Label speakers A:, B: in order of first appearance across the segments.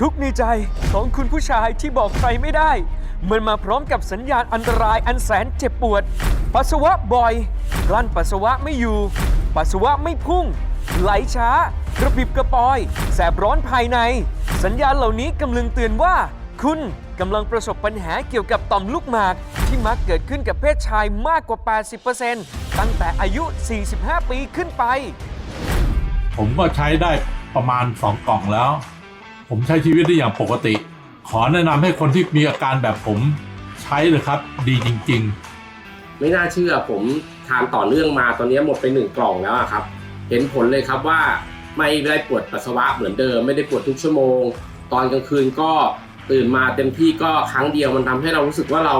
A: ทุกข์ในใจของคุณผู้ชายที่บอกใครไม่ได้ มันมาพร้อมกับสัญญาณอันตรายอันแสนเจ็บปวด ปัสสาวะบ่อย กลั้นปัสสาวะไม่อยู่ ปัสสาวะไม่พุ่ง ไหลช้ากระปิบกระปอย แสบร้อนภายใน สัญญาณเหล่านี้กำลังเตือนว่า คุณกำลังประสบปัญหาเกี่ยวกับต่อมลูกหมาก ที่มักเกิดขึ้นกับเพศชายมากกว่า 80%ตั้งแต่อายุ 45 ปีขึ้นไป
B: ผมก็ใช้ได้ประมาณ 2 กล่องแล้ว ผมใช้ชีวิตได้อย่างปกติ ขอแนะนำให้คนที่มีอาการแบบผมใช้เลยครับ ดีจริง ๆ
C: ไม่น่าเชื่อผมทานต่อเนื่องมาตอนนี้หมดไปหนึ่งกล่องแล้วครับ เห็นผลเลยครับว่าไม่ได้ปวดปัสสาวะเหมือนเดิม ไม่ได้ปวดทุกชั่วโมง ตอนกลางคืนก็ตื่นมาเต็มที่ก็ครั้งเดียวมันทำให้เรารู้สึกว่าเรา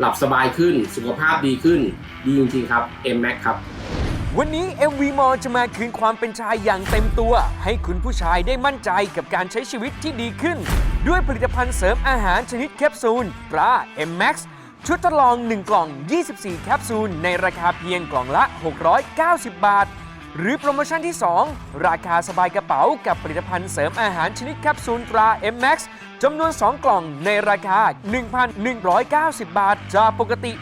C: หลับสบายขึ้นสุขภาพดีขึ้น ดีจริงๆครับ M Max ครับ
A: วันนี้ MV m o จะมาคืนความเป็นชายอย่างเต็มตัว ให้คุณผู้ชายได้มั่นใจกับการใช้ชีวิตที่ดีขึ้น ด้วยผลิตภัณฑ์เสริมอาหารชนิดแคปซูลตรา M Max ชุดทดลอง 1 กล่อง 24 แคปซูล ในราคาเพียงกล่องละ 690 บาท หรือโปรโมชั่นที่ 2 ราคาสบายกระเป๋ากับผลิตภัณฑ์เสริมอาหารชนิดแคปซูลตรา M Max จำนวน 2 กล่องในราคา 1,190 บาท จากปกติ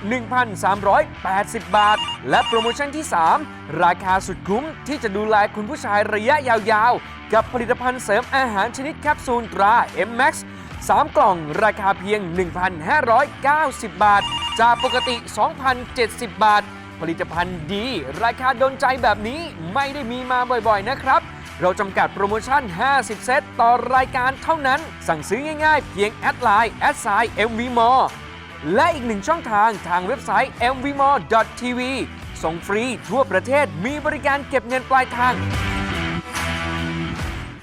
A: 1,380 บาท และโปรโมชั่นที่ 3 ราคาสุดคุ้มที่จะดูแลคุณผู้ชายระยะยาวๆ กับผลิตภัณฑ์เสริมอาหารชนิดแคปซูลตรา M Max 3 กล่องราคาเพียง 1,590 บาท จากปกติ 2,070 บาท ผลิตภัณฑ์ดี ราคาโดนใจแบบนี้ไม่ได้มีมาบ่อยๆนะครับ เราจำกัดโปรโมชั่น 50 เซตต่อรายการเท่านั้น สั่งซื้อง่ายๆ เพียงแอดไลน์แอดไซน์ MVMore และอีกหนึ่งช่องทางทางเว็บไซต์ mvmore.tv ส่งฟรีทั่วประเทศมีบริการเก็บเงินปลายทาง